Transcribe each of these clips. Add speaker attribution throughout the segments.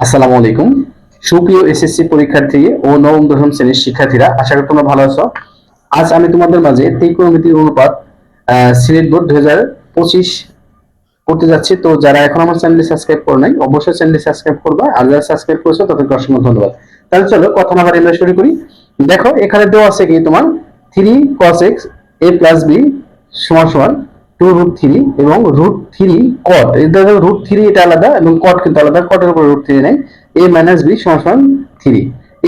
Speaker 1: আসসালামু আলাইকুম। সুপ্রিয় এসএসসি পরীক্ষার্থী ও নবম, দশম শ্রেণির শিক্ষার্থীরা, আশা করি তোমরা ভালো আছো। আজ আমি তোমাদের মাঝে ত্রিকোণমিতির অনুপাত সিলেট বোর্ড দুই পঁচিশ করতে যাচ্ছি। তো যারা এখন আমার চ্যানেলটি সাবস্ক্রাইব করে নাই, অবশ্যই চ্যানেলটি সাবস্ক্রাইব করবা। আর যারা সাবস্ক্রাইব করেছ তাদেরকে অসংখ্য ধন্যবাদ। তাহলে চলো, কথা না আমরা শুরু করি। দেখো, এখানে দেওয়া আছে কি তোমার? Three cos x A plus B সমান সমান টু রুট থ্রি এবং রুট থ্রি কট এটা রুট থ্রি এটা আলাদা এবং কট কিন্তু আলাদা। কটের উপর রুট থ্রি নেই। এ মাইনাস বি সমান থ্রি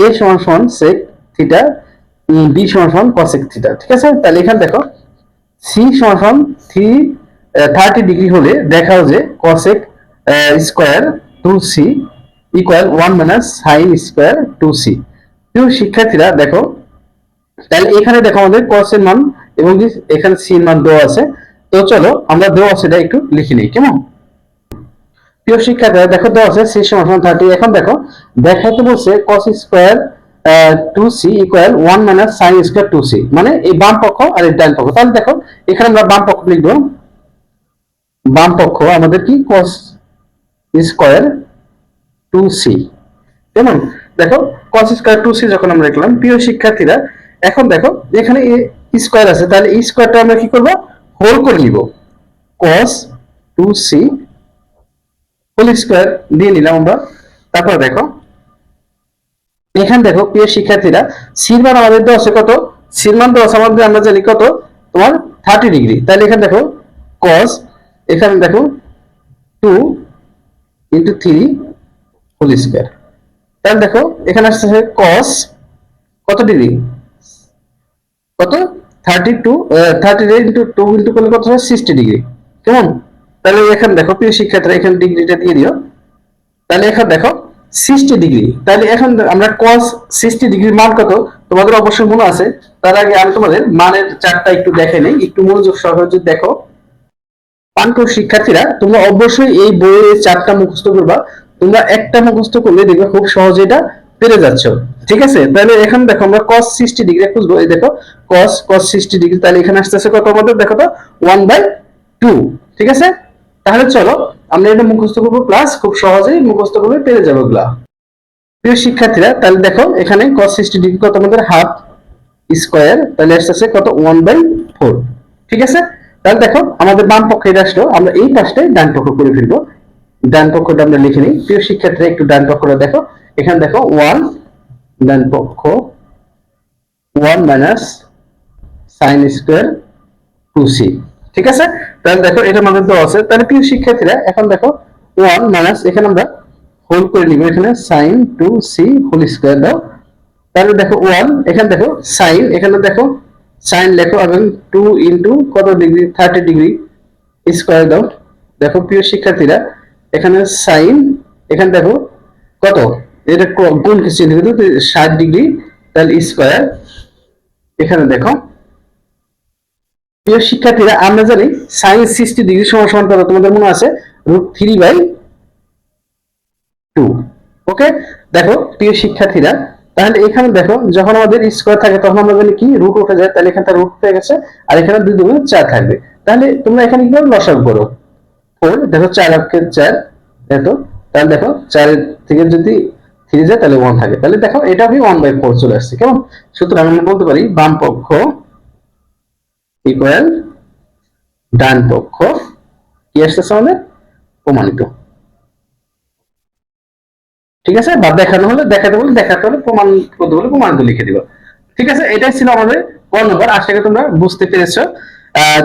Speaker 1: এ সমান সেক থিটা বি সমান কসেক থিটা ঠিক আছে? তাহলে এখানে দেখো সি সমান থ্রি থার্টি ডিগ্রি হলে দেখাও যে cosec square two C equal one minus sine square two C প্রিয় শিক্ষার্থীরা, দেখো, তাহলে এখানে দেখো আমাদের এর মান এবং এখানে সি এর মান দেওয়া আছে। তো চলো আমরা দেওয়া এটা একটু লিখে নিই, কেমন? প্রিয় শিক্ষার্থীরা, দেখো দেওয়া আছে সি সমান থার্টি এখন দেখো, দেখাইতে বলছে cos square two C equal one minus sine square two C মানে এই বাম পক্ষ আর এই ডান পক্ষ। তাহলে দেখো, এখানে আমরা বাম পক্ষ লিখব। বাম পক্ষ আমাদের কি? cos স্কোয়ার টু সি কেমন? দেখো, cos স্কোয়ার টু সি যখন আমরা লিখলাম, প্রিয় শিক্ষার্থীরা, এখন দেখো, এখানে স্কোয়ার আছে, তাহলে এই স্কোয়ারটা আমরা কি করব? হোল করে নিব। cos two C whole square দিয়ে নিলাম আমরা। তারপর দেখো, এখানে দেখো, প্রিয় শিক্ষার্থীরা, সির মান আমাদের দেওয়া আছে কত? সির মান দেওয়া আমাদের, আমরা জানি কত? তোমার থার্টি ডিগ্রি তাহলে এখানে দেখো, cos, এখানে দেখো two into three whole square তাহলে দেখো, এখানে আসতেছে cos, কত ডিগ্রি কত? Thirty two thirty into two into করলে কত হয়? সিক্সটি ডিগ্রি কেমন? তাহলে এখানে দেখো, প্রিয় শিক্ষার্থীরা, এখানে ডিগ্রিটা দিয়ে দিও। তাহলে এখন দেখো সিক্সটি ডিগ্রি তাহলে এখন আমরা cos সিক্সটি ডিগ্রির মান কত? তোমাদের অবশ্যই মনে আছে। তার আগে আমি তোমাদের মানের চারটা একটু দেখে নেই। একটু মনোযোগ সহজে দেখো। পান্টু শিক্ষার্থীরা, তোমরা অবশ্যই এই বইয়ের চারটা মুখস্থ করবা। তোমরা একটা মুখস্থ করলে দেখবে খুব সহজে এটা। পেরে যাচ্ছ। ঠিক আছে? তাহলে এখানে দেখো আমরা cos 60 ডিগ্রি খুঁজবো। এই দেখো, cos cos 60 ডিগ্রি তাহলে এখানে আসতেছে কত আমাদের? দেখো তো 1 বাই 2 ঠিক আছে? তাহলে চলো, আমরা এটা মুখস্থ করব প্লাস খুব সহজেই মুখস্থ করবে পেরে যাব এগুলা। প্রিয় শিক্ষার্থীরা, তাহলে দেখো, এখানে cos 60 ডিগ্রি কত আমাদের? হাফ স্কোয়ার তাহলে আসতেছে কত? 1 বাই 4 ঠিক আছে? তাহলে দেখো, আমাদের বাম পক্ষে এটা আসলো, আমরা এই পাশটাই ডান পক্ষ করে ফেলব। ডান পক্ষটা আমরা লিখে নিই। প্রিয় শিক্ষার্থীরা, একটু ডান পক্ষটা দেখো। এখানে দেখো ওয়ান ডান পক্ষ one minus sine square two C ঠিক আছে? তাহলে দেখো এটা আমাদের দেওয়া আছে। তাহলে প্রিয় শিক্ষার্থীরা, এখন দেখো ওয়ান মাইনাস এখানে আমরা হোল করে নিব। এখানে sine two C whole square দাও। তাহলে দেখো ওয়ান এখানে দেখো সাইন এখানে দেখো সাইন লেখো এবং টু ইন্টু কত ডিগ্রি থার্টি ডিগ্রি স্কোয়ার দাও। দেখো প্রিয় শিক্ষার্থীরা, এখানে সাইন এখানে দেখো কত? এটা ক- কোন কিছু ষাট ডিগ্রি, তাহলে স্কোয়ার এখানে দেখো। প্রিয় শিক্ষার্থীরা, আমরা জানি সাইন সিক্সটি ডিগ্রি সমান কত? তোমাদের মনে আছে? Root three by two okay দেখো, প্রিয় শিক্ষার্থীরা, তাহলে এখানে দেখো, যখন আমাদের স্কোয়ার থাকে, তখন আমরা জানি কি? রুট উঠে যায়, তাহলে এখানে রুট উঠে গেছে, আর এখানে দুই দুগুণ চার থাকবে। তাহলে তোমরা এখানে কীভাবে লসাগু করো? দেখো, চার অক্ষে চার দেখো তাহলে দেখো, চারের থেকে যদি যায় তাহলে ওয়ান থাকে। তাহলে দেখো, এটা আমি ওয়ান বাই ফোর চলে আসছে। কেমন? সুতরাং আমি বলতে পারি, বাম পক্ষ ইকুয়াল ডান পক্ষ, কি আসতেছে আমাদের? প্রমাণিত। ঠিক আছে? বা দেখানো হলে, দেখাতে বলে দেখাতে হলে প্রমাণ করতে বলে প্রমাণিত লিখে দিব। ঠিক আছে? এটাই ছিল আমাদের ক নম্বর আশা করি তোমরা বুঝতে পেরেছ।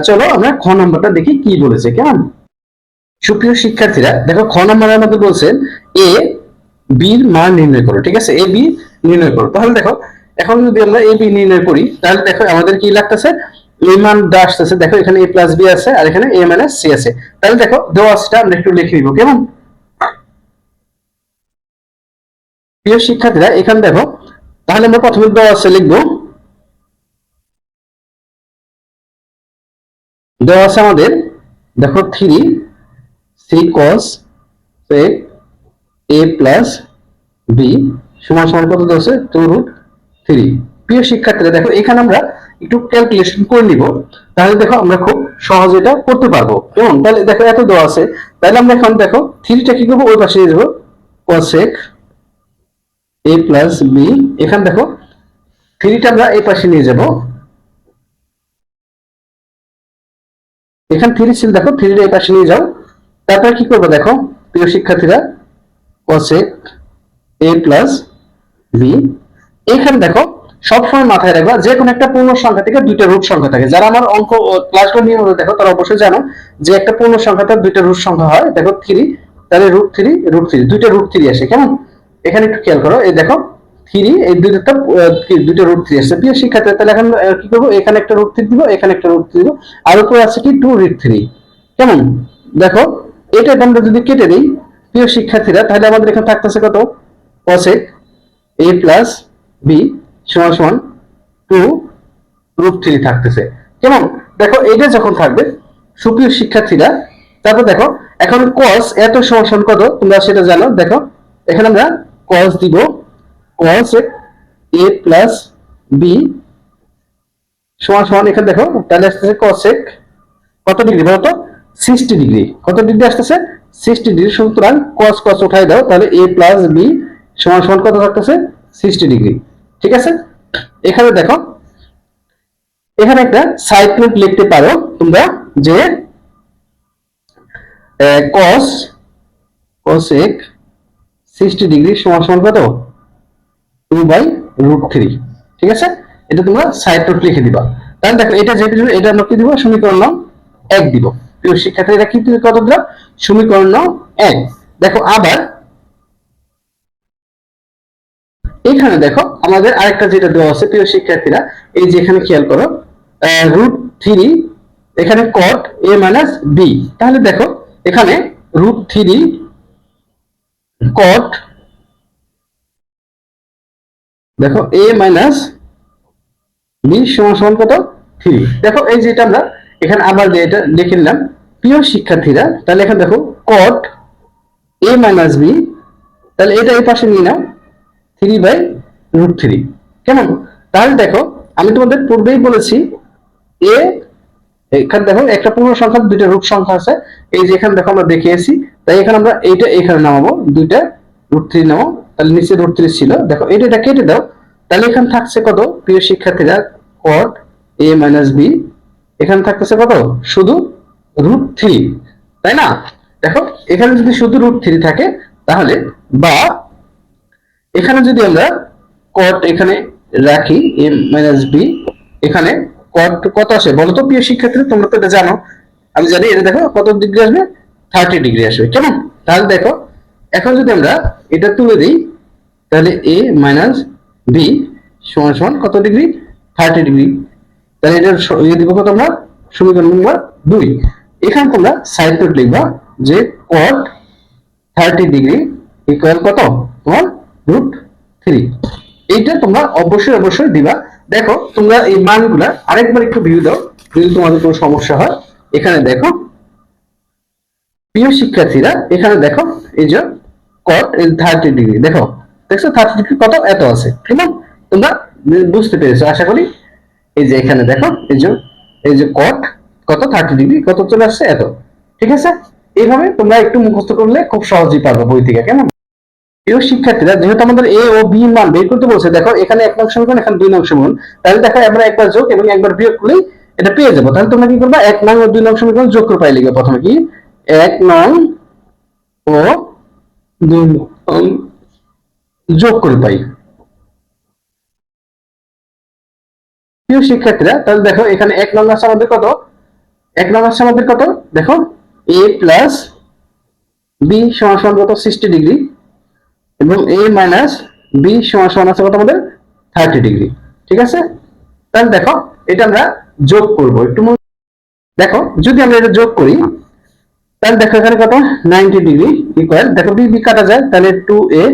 Speaker 1: চলো আমরা খ নম্বরটা দেখি কি বলেছে। কেমন? সুপ্রিয় শিক্ষার্থীরা, দেখো খ নম্বরের মধ্যে বলছেন এ বির মান নির্ণয় করো, ঠিক আছে? এ বি নির্ণয় করো। তাহলে দেখো, এখন যদি আমরা এ বি নির্ণয় করি, তাহলে দেখো আমাদের কি লাগতেছে? এই মানটা আসতেছে, দেখো এখানে এ প্লাস বি আছে আর এখানে এ মাইনাস সি আছে। তাহলে দেখো, দেওয়া আমরা একটু লিখে দিব কেমন? প্রিয় শিক্ষার্থীরা, এখানে দেখো, তাহলে আমরা প্রথমে দেওয়া আছে লিখব। দেওয়া আছে আমাদের, দেখো three C cos A plus B সমান সমান কত দেওয়া টু রুট থ্রি প্রিয় শিক্ষার্থীরা, দেখো, এখানে আমরা একটু ক্যালকুলেশন করে নিব। তাহলে দেখো, আমরা খুব সহজে এটা করতে পারব। কেমন? তাহলে দেখো, এত দেওয়া আছে। তাহলে আমরা এখন দেখো থ্রিটা কি করব? ওই পাশে যাব cosec a প্লাস বি এখানে দেখো থ্রিটা আমরা এই পাশে নিয়ে যাব। এখানে থ্রি ছিল, দেখো থ্রিটা এই পাশে নিয়ে যাও। তারপরে কি করব, দেখো, প্রিয় শিক্ষার্থীরা cosec a প্লাস বি এখানে দেখো, সবসময় মাথায় রাখবা যে কোনো একটা পূর্ণ সংখ্যা থেকে দুইটা রুট সংখ্যা থাকে। যারা আমার অঙ্ক ক্লাসগুলো নিয়মিত দেখো, তারা অবশ্যই জানো যে একটা পূর্ণ সংখ্যাতে দুইটা রুট সংখ্যা হয়। দেখো থ্রি তাহলে রুট থ্রি রুট থ্রি দুইটা রুট থ্রি আসে, কেমন? এখানে একটু খেয়াল করো, এই দেখো থ্রি এই দুইটা দুইটা রুট থ্রি আসছে প্রিয় শিক্ষার্থী, তাহলে এখন কি করব? এখানে একটা রুট থ্রি দিব, এখানে একটা রুট থ্রি দিব, আর উপরে আছে কি? টু রুট থ্রি কেমন? দেখো, এটা আমরা যদি কেটে দিই প্রিয় শিক্ষার্থীরা, তাহলে আমাদের এখানে থাকতেছে কত? cosec a প্লাস বি সমান সমান টু রুট থ্রি থাকতেছে। কেমন? দেখো এটা যখন থাকবে, সুপ্রিয় শিক্ষার্থীরা, তারপর দেখো, এখন cos এত সমান কত? তোমরা সেটা জানো। দেখো, এখানে আমরা cos দিব। cos এ প্লাস বি সমান সমান, এখানে দেখো, তাহলে আসতেছে cosec কত ডিগ্রি বলতো? সিক্সটি ডিগ্রি কত ডিগ্রি আসতেছে? সিক্সটি ডিগ্রি সুতরাং cos cos উঠাই দাও, তাহলে a প্লাস বি সমান সমান কত থাকতেছে? সিক্সটি ডিগ্রি ঠিক আছে? এখানে দেখো, এখানে একটা সাইড লিখতে পারো তোমরা যে cos cosec 60 ডিগ্রি সমান সমান কত? 2 বাই রুট থ্রি ঠিক আছে? এটা তোমরা সাইড লিখে দিবা। তাহলে দেখো, এটা ছিল এটা আমরা কি দিব? সমীকরণ এক দিব। প্রিয় শিক্ষার্থী এটা কি কত দিলাম? সমীকরণ এক। দেখো, আবার এখানে দেখো, আমাদের আরেকটা যেটা দেওয়া আছে, প্রিয় শিক্ষার্থীরা, এই যে এখানে খেয়াল করো রুট থ্রি এখানে কট এ মাইনাস বি তাহলে দেখো, এখানে রুট থ্রি কট দেখো এ মাইনাস বি সমান সমান কত? থ্রি দেখো, এই যেটা আমরা এখানে আবার যে এটা লিখে নিলাম, প্রিয় শিক্ষার্থীরা, তাহলে এখানে দেখো কট এ মাইনাস বি তাহলে এটা এই পাশে নিয়ে নাও থ্রি বাই রুট থ্রি কেমন? তাহলে দেখো, আমি তোমাদের পূর্বেই বলেছি এ এখানে দেখো, একটা পূর্ণ সংখ্যা, দুইটা রুট সংখ্যা আছে, এই যে এখানে দেখো আমরা দেখিয়েছি, তাই এখানে আমরা এইটা এখানে নামাবো, দুইটা রুট থ্রি নামাবো, তাহলে নিচে রুট থ্রি ছিল। দেখো, এটা এটা কেটে দাও, তাহলে এখানে থাকছে কত? প্রিয় শিক্ষার্থীরা কট এ মাইনাস বি এখানে থাকতেছে কত? শুধু রুট থ্রি তাই না? দেখো, এখানে যদি শুধু রুট থ্রি থাকে, তাহলে বা এখানে যদি আমরা কট এখানে রাখি এ মাইনাস বি এখানে কট কত আসে? বলো তো প্রিয় শিক্ষার্থী তোমরা তো এটা জানো। আমি জানি, এটা দেখো কত ডিগ্রি আসবে? থার্টি ডিগ্রি আসবে, কেমন? তাহলে দেখো, এখন যদি আমরা এটা তুলে দিই, তাহলে এ মাইনাস বি সমান সমান কত ডিগ্রি থার্টি ডিগ্রি তাহলে এটার ইয়ে দিব কত আমরা? সমীকরণ নম্বর দুই। এখানে তোমরা সাইড লিখবা যে কট থার্টি ডিগ্রি ইকুয়াল কত? তোমার রুট থ্রি এইটা তোমরা অবশ্যই অবশ্যই দিবা। দেখো, তোমরা এই মানগুলা আরেকবার একটু ভিউ দাও, যদি তোমাদের কোনো সমস্যা হয়। এখানে দেখো, প্রিয় শিক্ষার্থীরা, এখানে দেখো, এই যে কট থার্টি ডিগ্রি দেখো, দেখছ থার্টি ডিগ্রি কত? এত আছে। ঠিক তোমরা বুঝতে পেরেছ, আশা করি। এই যে এখানে দেখো, এই যে এই যে কট কত? থার্টি ডিগ্রি কত চলে আসছে? এত। ঠিক আছে? এইভাবে তোমরা একটু মুখস্থ করলে খুব সহজেই পারবে বই থেকে, কেমন? প্রিয় শিক্ষার্থীরা, যেহেতু আমাদের এ ও বি মান বের করতে বলছে, দেখো, এখানে এক নং সমীকরণ, এখানে দুই নং সমীকরণ, তাহলে দেখো, আমরা একবার যোগ এবং একবার বিয়োগ করলেই এটা পেয়ে যাব। তাহলে তোমরা কি করবা? এক নং ও দুই নং সমীকরণ যোগ করে পাই লিখবে প্রথমে কি? এক নং ও দুই যোগ করে পাই। প্রিয় শিক্ষার্থীরা, তাহলে দেখো এখানে এক নং আছে আমাদের কত? এক নং আছে আমাদের কত? দেখো এ প্লাস বি সমান সমান কত? সিক্সটি ডিগ্রি এবং এ মাইনাস বি সমান সমান আছে কত আমাদের? থার্টি ডিগ্রি ঠিক আছে? তাহলে দেখো, এটা আমরা যোগ করব। একটু দেখো, যদি আমরা এটা যোগ করি, তাহলে দেখো এখানে কত? নাইনটি ডিগ্রি ইকুয়াল দেখো বি বি কাটা যায়, তাহলে টু এ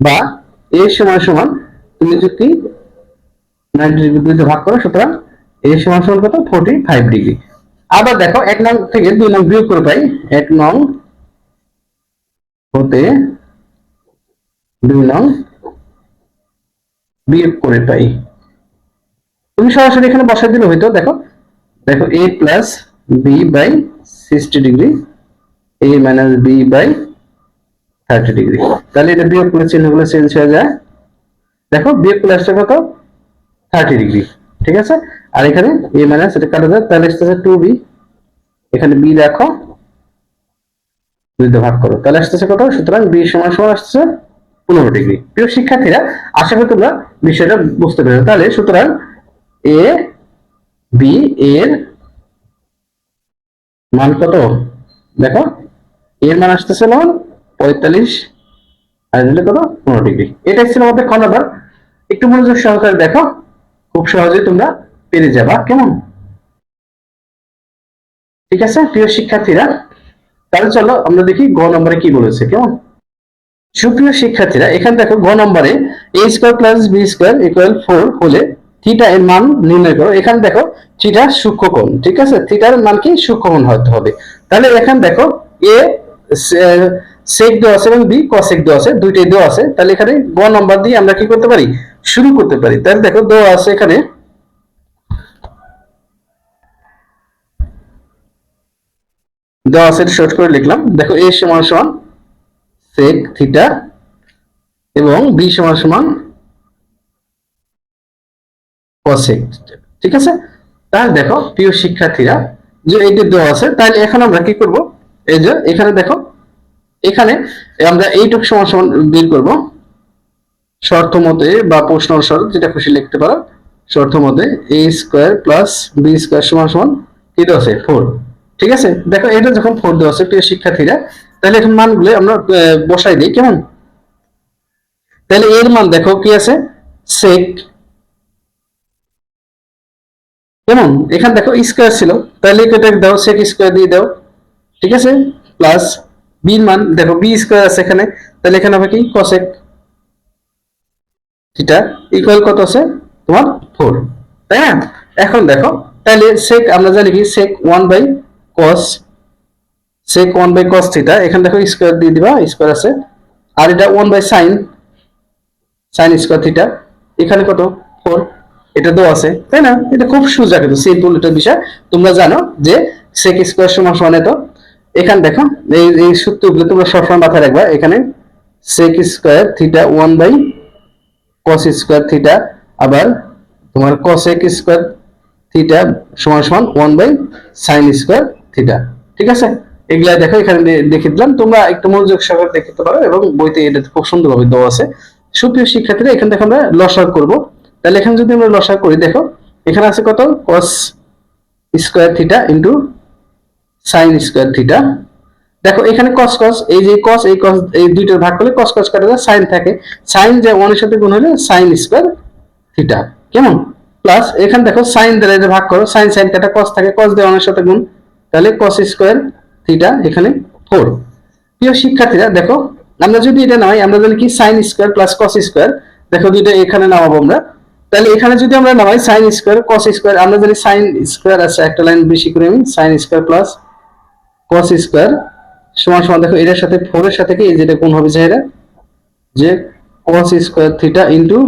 Speaker 1: বা এ সমান সমান, তুমি যদি নাইনটি ডিগ্রি ভাগ করো, সুতরাং সমান সমান কত? ফোর্টি ফাইভ ডিগ্রি আবার দেখো, এক নং থেকে দুই নং বিয়োগ করে পাই, এক নং হতে দুই নং বিয়োগ করে পাই। তুমি সরাসরি এখানে বসাই দিলে হয়তো দেখো। দেখো A plus B by sixty degree A minus B by thirty degree তাহলে এটা বিয়োগ করে চিহ্নগুলো চেঞ্জ হয়ে যায়। দেখো, বিয়োগ করে আসছে কত? থার্টি ডিগ্রি ঠিক আছে? আর এখানে এ মাইনাস এটা কাটা যায় তাহলে আসতেছে টু বি এখানে বি দুই দিয়ে ভাগ করো। তাহলে আসতেছে কত? সুতরাং বি সমান সমান আসছে পনেরো ডিগ্রি প্রিয় শিক্ষার্থীরা, আশা করি তোমরা বিষয়টা বুঝতে পেরেছ। তাহলে সুতরাং এ বি এর মান কত? দেখো এর মান আসতেছে মান পঁয়তাল্লিশ, আর কত? পনেরো ডিগ্রি এটাই ছিল আমাদের খ নাম্বার। একটু মনোযোগ সহকারে দেখো। খুব সহজেই তোমরা পেরে যাবা। কেমন? ঠিক আছে, প্রিয় শিক্ষার্থীরা? তাহলে চলো আমরা দেখি গ নম্বরে কি বলেছে, কেমন? সুপ্রিয় শিক্ষার্থীরা, এখানে দেখো গ নম্বরে A square plus B square equal four হলে থিটা এর মান নির্ণয় করো। এখানে দেখো থিটা সূক্ষ্মকোণ, ঠিক আছে? থিটার মান কি? সূক্ষ্মকোণ হতে হবে। তাহলে এখানে দেখো এ সেক দেওয়া আছে এবং বি কসেক দেওয়া আছে, দুইটাই দেওয়া আছে। তাহলে এখানে গ নম্বর দিয়ে আমরা কি করতে পারি? শুরু করতে পারি। তাহলে দেখো দেওয়া আছে এখানে। দেওয়া আছে শর্ট করে লিখলাম। দেখো, এ সমান সমান সেক থিটা এবং বি সমান সমান কসেক ঠিক আছে? তাহলে দেখো, প্রিয় শিক্ষার্থীরা, যে এইটা দেওয়া আছে, তাহলে এখন আমরা কি করব? এই যে, এখানে দেখো, এখানে আমরা এইটুক সমান সমান বের করব। শর্ত মতে বা প্রশ্ন শর্ত যেটা খুশি লিখতে পারো শর্ত মতে A square plus B square সমান সমান কি আছে? ফোর ঠিক আছে? দেখো, এটা যখন ফোর দেওয়া আছে, প্রিয় শিক্ষার্থীরা, তাহলে এখন মানগুলো আমরা বসাই দিই, কেমন? তাহলে এর মান দেখো কি আছে? সেক কেমন? এখানে দেখো স্কোয়ার ছিল, তাহলে এটা দাও সেক স্কোয়ার দিয়ে দাও, ঠিক আছে? প্লাস বির মান, দেখো বি স্কোয়ার আছে এখানে, তাহলে এখানে হবে কি? কসেক থিটা ইকুয়াল কত আছে? তোমার ফোর তাই না? এখন দেখো তাহলে সেক আমরা জানি কি? Sec one by cos sec one by cos theta এখানে দেখো স্কোয়ার দিয়ে দিবা স্কোয়ার আছে। আর এটা one by sine sine square theta এখানে কত? ফোর এটা তো আছে, তাই না? এটা খুব সোজা কিন্তু সিম্পল একটা বিষয়। তোমরা জানো যে সেক স্কোয়ার সমান সমান এত। এখানে দেখো, এই এই সূত্রগুলো তোমরা সবসময় মাথায় রাখবা। এখানে sec square theta one by cos square theta আবার তোমার কসেক স্কোয়ার থিটা সমান সমান one by sine square theta ঠিক আছে? এগুলা দেখো, এখানে দেখে দিলাম। তোমরা একটু মনোযোগ সহকারে দেখতে পারো এবং বইতে এটা খুব সুন্দরভাবে দেওয়া আছে। সুপ্রিয় শিক্ষার্থীরা, এখান থেকে আমরা লসাগ করব। তাহলে এখানে যদি আমরা লসাগ করি, দেখো, এখানে আছে কত? Cos square theta into sine square theta দেখো, এখানে কস কস এই যে কস এই কস এই দুইটার ভাগ করলে কস কস কাটা যায় সাইন থাকে। সাইন যে ওয়ানের সাথে গুণ হলে সাইন স্কোয়ার থিটা কেমন? প্লাস এখানে দেখো সাইন দ্বারা এটা ভাগ করো সাইন সাইন কাটা কস থাকে কস দিয়ে ওয়ানের সাথে গুণ, তাহলে কস স্কোয়ার থিটা এখানে ফোর প্রিয় শিক্ষার্থীরা, দেখো, আমরা যদি এটা নয় আমরা জানি কি? Sine square plus cos square দেখো, দুইটা এখানে নামাবো আমরা। তাহলে এখানে যদি আমরা নামাই সাইন স্কোয়ার কস স্কোয়ার আমরা জানি সাইন স্কোয়ার আছে, একটা লাইন বেশি করে আমি sine square plus cos square সমান সমান দেখো, এটার সাথে ফোর এর সাথে কি যেটা কোন হবে যে যে cos square theta into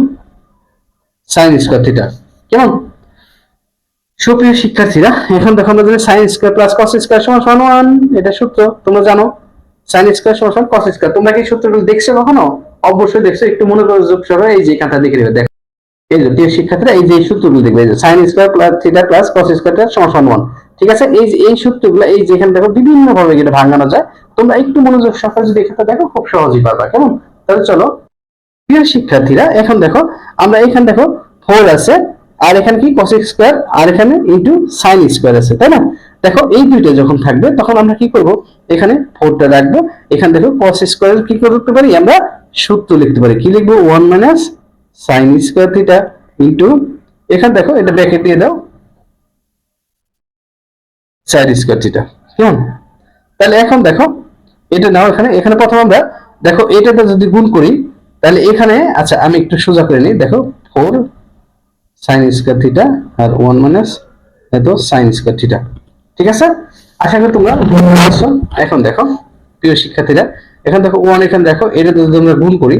Speaker 1: sine square theta কেমন? সুপ্রিয় শিক্ষার্থীরা, এখন দেখো আমরা জানি sine square plus cos square সমান সমান ওয়ান এটা সূত্র, তোমরা জানো? সাইন স্কোয়ার সমান সমান কস স্কোয়ার তোমরা কি সূত্রগুলো দেখছ কখনো? অবশ্যই দেখছ, একটু মনে করে যোগ সবাই এই যে এখানটা দেখে নেবে, দেখো। এই যে প্রিয় শিক্ষার্থীরা, এই যে সূত্রগুলো দেখবে sine square plus theta plus cos square সমান সমান ওয়ান ঠিক আছে? এই এই সূত্রগুলো, এই যে এখানে দেখো বিভিন্ন ভাবে এটা ভাঙানো যায়, তোমরা একটু মনোযোগ সহকারে যদি এখানটা দেখো, খুব সহজেই পারবা কেমন? তাহলে চলো। প্রিয় শিক্ষার্থীরা, এখন দেখো, আমরা এখানে দেখো ফোর আছে, আর এখানে কি? কস স্কোয়ার আর এখানে ইন্টু সাইন স্কোয়ার আছে, তাই না? দেখো, এই দুইটা যখন থাকবে, তখন আমরা কি করব? এখানে ফোরটা রাখব, এখানে দেখো কস স্কোয়ার কি করতে পারি? আমরা সূত্র লিখতে পারি। কি লিখব? One minus sine square theta into এখানে দেখো, এটা ব্যাকে দিয়ে দাও। সাইন স্কোয়ার থিটা কেমন? তাহলে এখন দেখো, এটা নাও এখানে। এখানে প্রথম আমরা দেখো, এটাতে যদি গুণ করি, তাহলে এখানে আচ্ছা আমি একটু সোজা করে নিই। দেখো ফোর সাইন স্কোয়ার থিটা আর ওয়ান মাইনাস এত সাইন স্কোয়ার থিটা ঠিক আছে? আশা করি তোমরা। এখন দেখো, প্রিয় শিক্ষার্থীরা, এখন দেখো ওয়ান এখানে দেখো এটা যদি আমরা গুণ করি,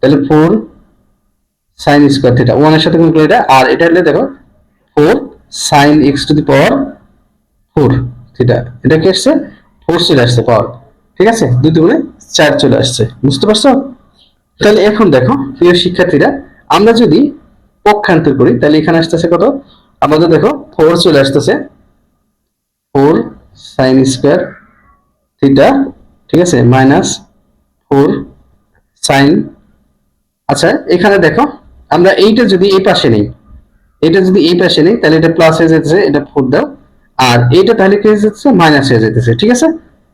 Speaker 1: তাহলে ফোর সাইন স্কোয়ার থিটা ওয়ানের সাথে গুণ করি এটা, আর এটা হলে দেখো four sine x to the power four, theta. এটা কি আসছে? ফোর চলে আসছে, পাওয়ার। ঠিক আছে? দুই দুগুণে চার চলে আসছে। বুঝতে পারছ? তাহলে এখন দেখো, প্রিয় শিক্ষার্থীরা, আমরা যদি পক্ষান্তর করি, তাহলে এখানে আসতেছে কত? আমাদের দেখো, ফোর চলে আসতেছে। ফোর সাইন স্কোয়ার থিটা, ঠিক আছে? Minus four sine. আচ্ছা এখানে দেখো, আমরা এইটা যদি এই পাশে নেই এটা যদি এই পাশে নেই, তাহলে এটা প্লাস হয়ে যেতেছে, এটা ফোর দাও। আর এইটা তাহলে কি হয়ে যেতেছে মাইনাস হয়ে যেতেছে ঠিক আছে?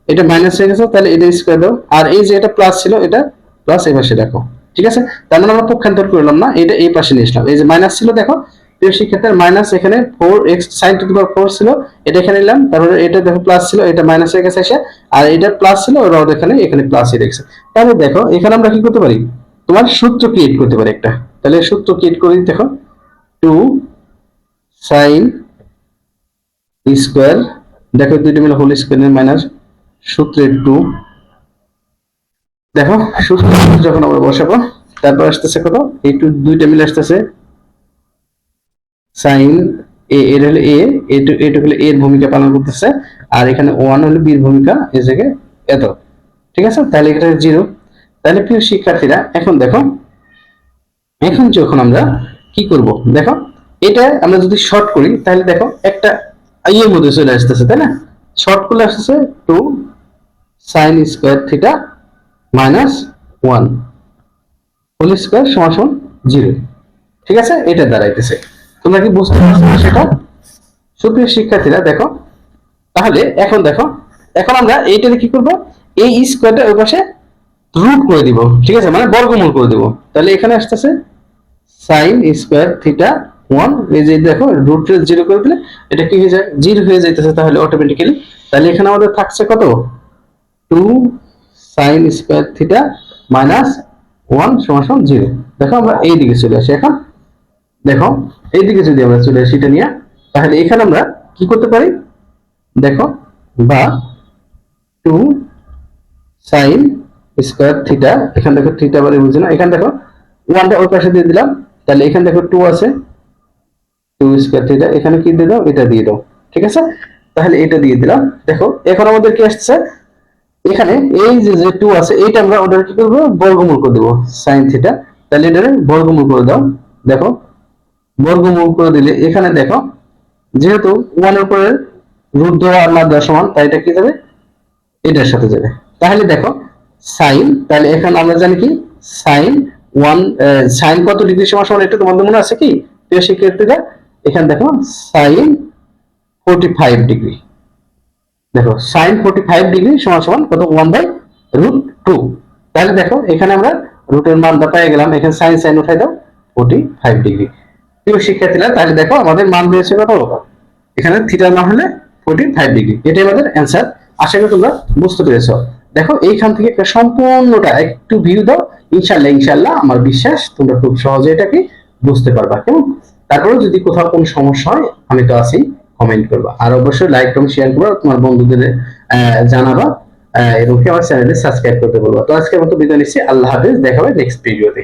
Speaker 1: এটা মাইনাস হয়ে গেছে, তাহলে এটা স্কোয়ার দাও আর এই যে এটা প্লাস ছিল, এটা প্লাস এই পাশে দেখো, ঠিক আছে? তার মানে আমরা পক্ষান্তর করলাম না, এটা এই পাশে নিয়ে আসলাম। এই যে মাইনাস ছিল, দেখো, প্রিয় শিক্ষার্থীর মাইনাস এখানে four x sine to power four ছিল, এটা এখানে নিলাম। তারপরে এটা দেখো প্লাস ছিল, এটা মাইনাস হয়ে গেছে এসে, আর এটা প্লাস ছিল ওরা এখানে এখানে প্লাসই রেখেছে। তাহলে দেখো, এখানে আমরা কি করতে পারি? তোমার সূত্র ক্রিয়েট করতে পারি একটা। তাহলে সূত্র ক্রিয়েট করে দেখো টু সাইন স্কোয়ার, দেখো দুইটা মিলে হোল স্কোয়ার মাইনাস সূত্রের টু দেখো, সূত্র যখন আমরা বসাবো, তারপর আসতেছে কত? এই টু দুইটা মিলে আসতেছে সাইন এ এর হলো এ এটু এটু হলো এর ভূমিকা পালন করতেছে, আর এখানে ওয়ান হলে বির ভূমিকা এ জায়গায় এত। ঠিক আছে? তাহলে এটা জিরো তাহলে প্রিয় শিক্ষার্থীরা, এখন দেখো, এখন যখন আমরা কি করব? দেখো, এটা আমরা যদি শর্ট করি, তাহলে দেখো, একটা ইয়ের মধ্যে চলে আসতেছে, তাই না? শর্ট করলে আসতেছে two sine square theta minus one whole square সমান জিরো ঠিক আছে? এটা দাঁড়াইতেছে। তোমরা কি বুঝতে পারছ সেটা সুপ্রিয় শিক্ষার্থীরা, দেখো, তাহলে এখন দেখো, এখন আমরা এইটাতে কি করব? এই স্কোয়ারটা ওই পাশে রুট করে দিব। ঠিক আছে? মানে বর্গমূল করে দিব। তাহলে এখানে আসতেছে সাইন স্কোয়ার থিটা ওয়ান এই যে দেখো রুট জিরো করে দিলে এটা কি হয়ে যায়? জিরো হয়ে যাইতেছে তাহলে অটোমেটিক্যালি তাহলে এখানে আমাদের থাকছে কত? Two sine square theta minus one সমান সমান জিরো দেখো আমরা এই দিকে চলে আসি এখন। দেখো এই দিকে যদি আমরা চলে আসি এটা নিয়ে, তাহলে এখানে আমরা কি করতে পারি? দেখো, বা টু সাইন স্কোয়ার থিটা এখানে দেখো থিটা মানে বুঝে না। এখানে দেখো ওয়ানটা ওই পাশে দিয়ে দিলাম। তাহলে এখানে দেখো টু আছে। এখানে কি দিয়ে দাও? এটা দিয়ে দাও। ঠিক আছে? তাহলে এটা দিয়ে দিলাম। দেখো, এখন আমাদের কি আসছে? এখানে এই যে যে টু আছে, এইটা আমরা ওটা কি করব? বর্গমূল করে দেবো সাইন থিটা তাহলে এটা বর্গমূল করে দাও। দেখো, বর্গমূল করে দিলে এখানে দেখো, যেহেতু ওয়ানের উপরে রুট দেওয়া আর না দেওয়া সমান, তাই এটা কি যাবে? এটার সাথে যাবে। তাহলে দেখো সাইন তাহলে এখানে আমরা জানি কি? সাইন ওয়ান সাইন কত ডিগ্রি সমান সমান এটা তোমাদের মনে আছে কি? প্রিয় শিক্ষার্থীরা এখানে দেখো সাইন ফোর্টি ফাইভ ডিগ্রি দেখো সাইন ফোর্টি ফাইভ ডিগ্রি সমান সমান কত? ওয়ান বাই রুট টু তাহলে দেখো, এখানে আমরা রুটের মানটা পেয়ে গেলাম। এখানে সাইন সাইন উঠাই দাও ফোর্টি ফাইভ ডিগ্রি প্রিয় শিক্ষার্থীরা, তাহলে দেখো, আমাদের মান রয়েছে কত? এখানে থিটার মান হলে ফোর্টি ফাইভ ডিগ্রি এটাই আমাদের অ্যান্সার আশা করি তোমরা বুঝতে পেরেছ। দেখো, এইখান থেকে একটা সম্পূর্ণটা একটু ভিউ দাও। ইনশাল্লাহ ইনশাল্লাহ আমার বিশ্বাস তোমরা খুব সহজে এটাকে বুঝতে পারবা। কেমন? তারপরে যদি কোথাও কোনো সমস্যা হয়, আমি তো আছি কমেন্ট করব। আর অবশ্যই লাইক কমেন্ট শেয়ার করবা, তোমার বন্ধুদের জানাবা এবং আমার চ্যানেলে সাবস্ক্রাইব করতে বলবা। তো আজকের মতো বিদায় নিচ্ছি। আল্লাহ হাফেজ দেখাবে নেক্সট ভিডিওতে